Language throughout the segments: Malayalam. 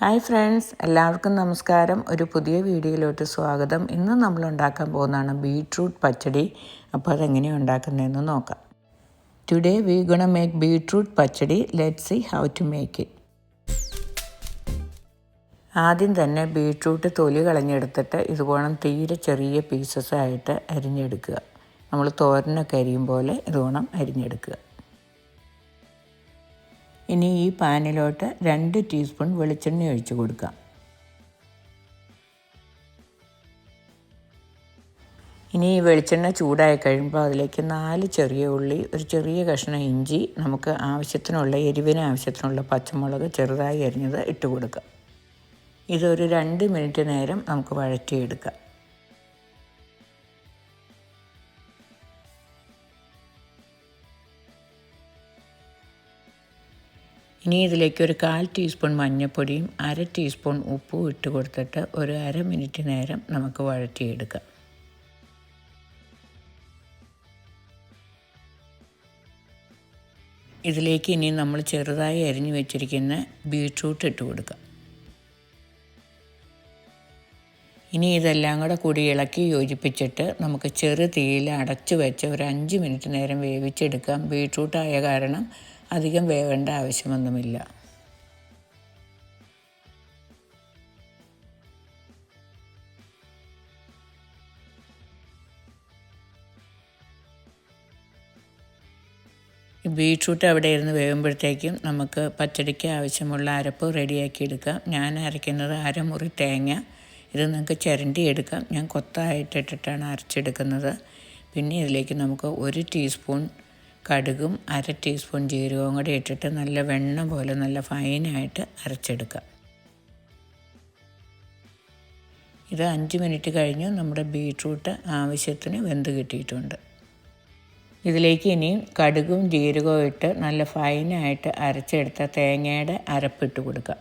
ഹായ് ഫ്രണ്ട്സ് എല്ലാവർക്കും നമസ്കാരം. ഒരു പുതിയ വീഡിയോയിലോട്ട് സ്വാഗതം. ഇന്ന് നമ്മൾ ഉണ്ടാക്കാൻ പോകുന്നതാണ് ബീട്രൂട്ട് പച്ചടി. അപ്പോൾ അതെങ്ങനെയാണ് ഉണ്ടാക്കുന്നതെന്ന് നോക്കാം. Today we gonna make beetroot pachadi. Let see how to make it ആദ്യം തന്നെ ബീട്രൂട്ട് തൊലി കളഞ്ഞെടുത്തിട്ട് ഇതുപോലെ തീരെ ചെറിയ പീസസ് ആയിട്ട് അരിഞ്ഞെടുക്കുക. നമ്മൾ തോരനൊക്കെ അരിയും പോലെ ഇതുപോലെ അരിഞ്ഞെടുക്കുക. ഇനി ഈ പാനിലോട്ട് രണ്ട് ടീസ്പൂൺ വെളിച്ചെണ്ണ ഒഴിച്ചു കൊടുക്കാം. ഇനി ഈ വെളിച്ചെണ്ണ ചൂടായി കഴിയുമ്പോൾ അതിലേക്ക് നാല് ചെറിയ ഉള്ളി ഒരു ചെറിയ കഷ്ണം ഇഞ്ചി നമുക്ക് ആവശ്യത്തിനുള്ള എരിവിന് ആവശ്യത്തിനുള്ള പച്ചമുളക് ചെറുതായി അരിഞ്ഞത് ഇട്ട് കൊടുക്കാം. ഇതൊരു രണ്ട് മിനിറ്റ് നേരം നമുക്ക് വഴറ്റിയെടുക്കാം. ഇനി ഇതിലേക്ക് ഒരു കാൽ ടീസ്പൂൺ മഞ്ഞൾപ്പൊടിയും അര ടീസ്പൂൺ ഉപ്പും ഇട്ട് കൊടുത്തിട്ട് ഒരു അര മിനിറ്റ് നേരം നമുക്ക് വഴറ്റിയെടുക്കാം. ഇതിലേക്ക് ഇനി നമ്മൾ ചെറുതായി അരിഞ്ഞു വെച്ചിരിക്കുന്ന ബീട്രൂട്ട് ഇട്ട് കൊടുക്കാം. ഇനി ഇതെല്ലാം കൂടെ കൂടി ഇളക്കി യോജിപ്പിച്ചിട്ട് നമുക്ക് ചെറു തീയിൽ അടച്ചു വെച്ച് ഒരു അഞ്ച് മിനിറ്റ് നേരം വേവിച്ചെടുക്കാം. ബീട്രൂട്ടായ കാരണം അധികം വേവേണ്ട ആവശ്യമൊന്നുമില്ല. ബീട്രൂട്ട് അവിടെ ഇരുന്ന് വേകുമ്പോഴത്തേക്കും നമുക്ക് പച്ചടിക്ക് ആവശ്യമുള്ള അരപ്പ് റെഡിയാക്കി എടുക്കാം. ഞാൻ അരയ്ക്കുന്നത് അരമുറി തേങ്ങ. ഇത് നിങ്ങൾക്ക് ചിരണ്ടി എടുക്കാം. ഞാൻ കൊത്തായിട്ടിട്ടിട്ടാണ് അരച്ചെടുക്കുന്നത്. പിന്നെ ഇതിലേക്ക് നമുക്ക് ഒരു ടീസ്പൂൺ കടുകും അര ടീസ്പൂൺ ജീരകവും കൂടി ഇട്ടിട്ട് നല്ല വെണ്ണ പോലെ നല്ല ഫൈനായിട്ട് അരച്ചെടുക്കുക. ഇത് അഞ്ച് മിനിറ്റ് കഴിഞ്ഞ്. നമ്മുടെ ബീട്രൂട്ട് ആവശ്യത്തിന് വെന്ത് കിട്ടിയിട്ടുണ്ട്. ഇതിലേക്ക് ഇനിയും കടുകും ജീരകവും ഇട്ട് നല്ല ഫൈനായിട്ട് അരച്ചെടുത്ത തേങ്ങയുടെ അരപ്പിട്ട് കൊടുക്കുക.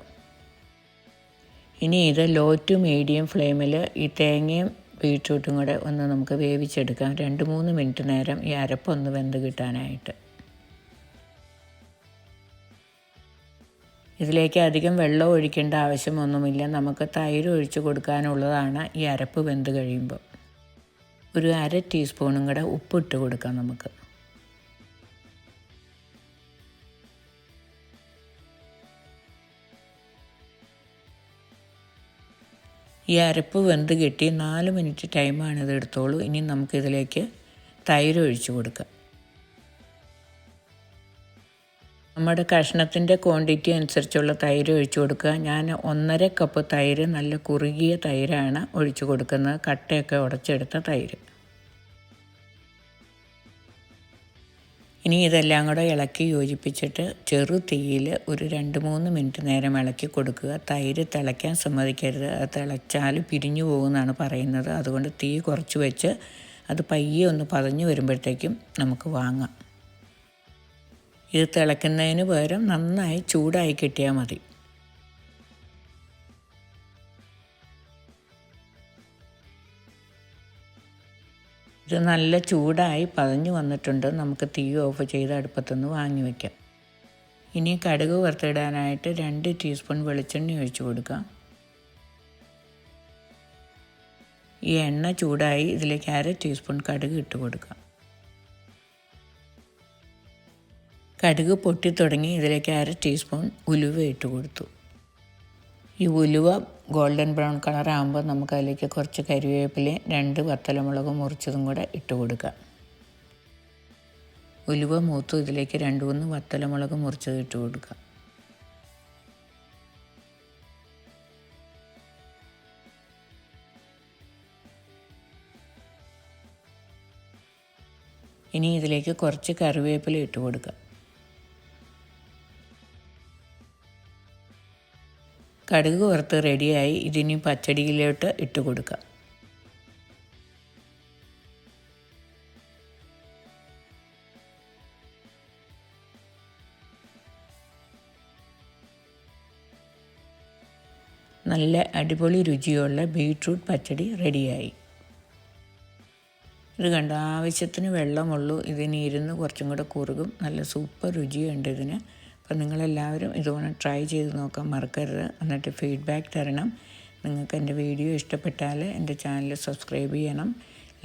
ഇനി ഇത് ലോ ടു മീഡിയം ഫ്ലെയിമിൽ ഈ തേങ്ങയും ബീട്രൂട്ടും കൂടെ ഒന്ന് നമുക്ക് വേവിച്ചെടുക്കാം. രണ്ട് മൂന്ന് മിനിറ്റ് നേരം ഈ അരപ്പൊന്ന് വെന്ത് കിട്ടാനായിട്ട്. ഇതിലേക്ക് അധികം വെള്ളം ഒഴിക്കേണ്ട ആവശ്യമൊന്നുമില്ല. നമുക്ക് തൈര് ഒഴിച്ച് കൊടുക്കാനുള്ളതാണ് ഈ അരപ്പ് വെന്ത് കഴിയുമ്പോൾ. ഒരു അര ടീസ്പൂണും കൂടെ ഉപ്പിട്ട് കൊടുക്കാം നമുക്ക്. ഈ അരപ്പ് വെന്ത് കിട്ടി നാല് മിനിറ്റ് ടൈമാണ് ഇത് എടുത്തോളൂ. ഇനി നമുക്കിതിലേക്ക് തൈര് ഒഴിച്ചു കൊടുക്കാം. നമ്മുടെ കഷ്ണത്തിന്റെ ക്വാണ്ടിറ്റി അനുസരിച്ചുള്ള തൈര് ഒഴിച്ചു കൊടുക്കുക. ഞാൻ ഒന്നര കപ്പ് തൈര് നല്ല കുറുകിയ തൈരാണ് ഒഴിച്ചു കൊടുക്കുന്നത്. കട്ടയൊക്കെ ഉടച്ചെടുത്ത തൈര്. ഇനി ഇതെല്ലാം കൂടെ ഇളക്കി യോജിപ്പിച്ചിട്ട് ചെറു തീയിൽ ഒരു രണ്ട് മൂന്ന് മിനിറ്റ് നേരം ഇളക്കി കൊടുക്കുക. തൈര് തിളയ്ക്കാൻ സമ്മതിക്കരുത്. അത് തിളച്ചാൽ പിരിഞ്ഞു പോകുമെന്നാണ് പറയുന്നത്. അതുകൊണ്ട് തീ കുറച്ച് വെച്ച് അത് പയ്യെ ഒന്ന് പതഞ്ഞു വരുമ്പോഴത്തേക്കും നമുക്ക് വാങ്ങാം. ഇത് തിളയ്ക്കുന്നതിന് പകരം നന്നായി ചൂടായി കിട്ടിയാൽ മതി. ഇത് നല്ല ചൂടായി പതഞ്ഞു വന്നിട്ടുണ്ട്. നമുക്ക് തീ ഓഫ് ചെയ്ത് അടുപ്പത്തുനിന്ന് വാങ്ങി വയ്ക്കാം ഇനി കടുക് വറുത്തിടാനായിട്ട് രണ്ട് ടീസ്പൂൺ വെളിച്ചെണ്ണ ഒഴിച്ചു കൊടുക്കാം. ഈ എണ്ണ ചൂടായി ഇതിലേക്ക് അര ടീസ്പൂൺ കടുക് ഇട്ട് കൊടുക്കാം. കടുക് പൊട്ടി തുടങ്ങി ഇതിലേക്ക് അര ടീസ്പൂൺ ഉലുവ ഇട്ട് കൊടുത്തു. ഈ ഉലുവ ഗോൾഡൻ ബ്രൗൺ കളറാകുമ്പോൾ നമുക്ക് അതിലേക്ക് കുറച്ച് കരിവേപ്പിലയും രണ്ട് വത്തലമുളകും മുറിച്ചതും കൂടെ ഇട്ട് കൊടുക്കുക ഉലുവ മൂത്തു ഇതിലേക്ക് രണ്ട് മൂന്ന് വത്തലമുളക് മുറിച്ചത് ഇട്ട് കൊടുക്കുക ഇനി ഇതിലേക്ക് കുറച്ച് കറിവേപ്പില ഇട്ട് കൊടുക്കാം. കടുക് വറുത്ത് റെഡിയായി ഇതിനി പച്ചടിയിലോട്ട് ഇട്ട് കൊടുക്കാം. നല്ല അടിപൊളി രുചിയുള്ള ബീട്രൂട്ട് പച്ചടി റെഡിയായി ഇത് കണ്ട? ആവശ്യത്തിന് വെള്ളമുള്ളൂ. ഇതിന് ഇരുന്ന് കുറച്ചും കൂടെ കുറുകും. നല്ല സൂപ്പർ രുചിയുണ്ട് ഇതിന്. അപ്പം നിങ്ങളെല്ലാവരും ഇതുപോലെ ട്രൈ ചെയ്ത് നോക്കാൻ മറക്കരുത്. എന്നിട്ട് ഫീഡ്ബാക്ക് തരണം. നിങ്ങൾക്ക് എന്റെ വീഡിയോ ഇഷ്ടപ്പെട്ടാൽ എന്റെ ചാനൽ സബ്സ്ക്രൈബ് ചെയ്യണം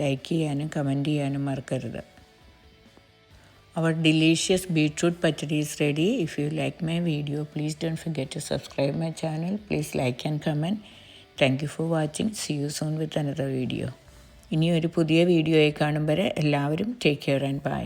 ലൈക്ക് ചെയ്യാനും കമന്റ് ചെയ്യാനും മറക്കരുത്. Our delicious beetroot pachadi is ready if you like my video please don't forget to subscribe my channel please like and comment thank you for watching see you soon with another video ഇനിയൊരു പുതിയ വീഡിയോയെ കാണും വരെ എല്ലാവരും ടേക്ക് കെയർ ആൻഡ് ബൈ